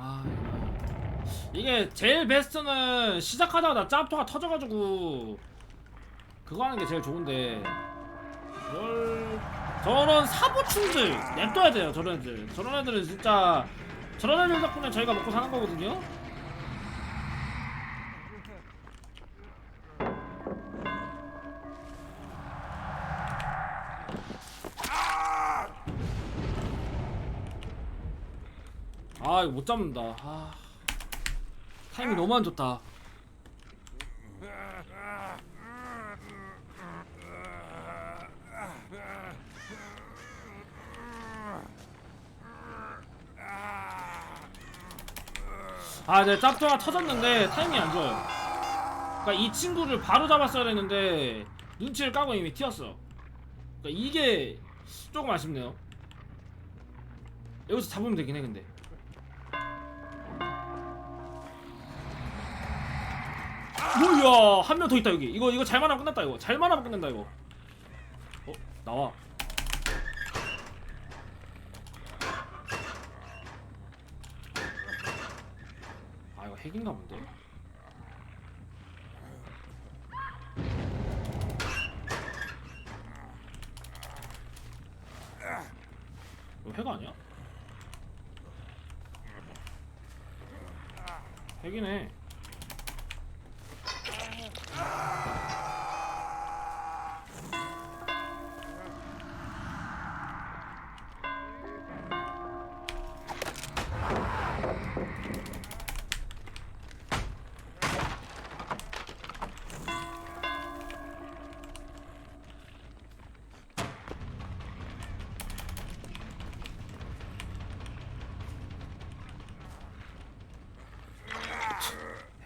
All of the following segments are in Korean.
아 이게 제일 베스트는 시작하자마자 짭토가 터져가지고 그거 하는 게 제일 좋은데. 이걸 저런 사보충들 냅둬야 돼요 저런 애들. 저런 애들은 진짜 저런 애들 덕분에 저희가 먹고 사는 거거든요 아 이거 못 잡는다 아 타이밍 너무 안 좋다 아, 네, 짭조가 터졌는데 타이밍이 안 좋아요. 그러니까 이 친구를 바로 잡았어야 했는데 눈치를 까고 이미 튀었어. 그러니까 이게 조금 아쉽네요. 여기서 잡으면 되긴 해, 근데. 뭐야, 한 명 더 있다 여기. 이거 이거 잘만 하면 끝났다 이거. 잘만 하면 끝난다 이거. 어, 나와. 아 이거 핵인가 본데? 이거 핵 아니야? 핵이네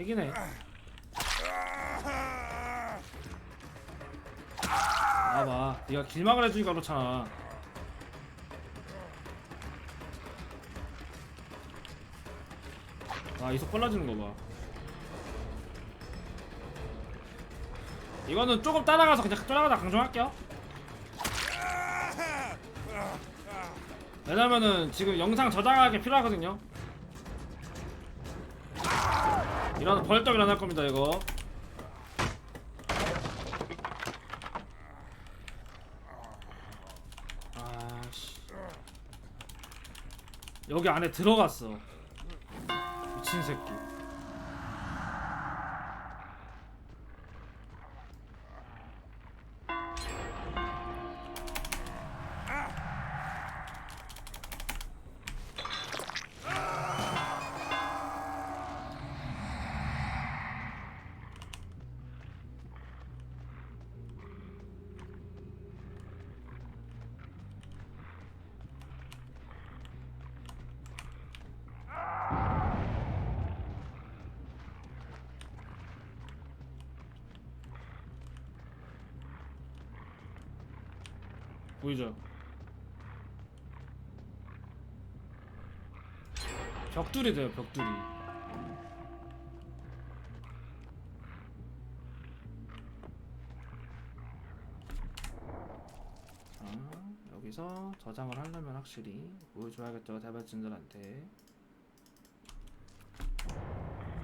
핵이네. 봐봐. 네가 길막을 해주니까 그렇잖아. 아 이속 빨라지는 거 봐. 이거는 조금 따라가서 그냥 따라가다 강조할게요. 왜냐면은 지금 영상 저장하기 필요하거든요 일어나 벌떡 일어날 겁니다 이거. 아씨. 여기 안에 들어갔어. 미친 새끼 보이죠? 벽돌이 돼요 벽돌이 자 여기서 저장을 하려면 확실히 보여줘야겠죠 대발진들한테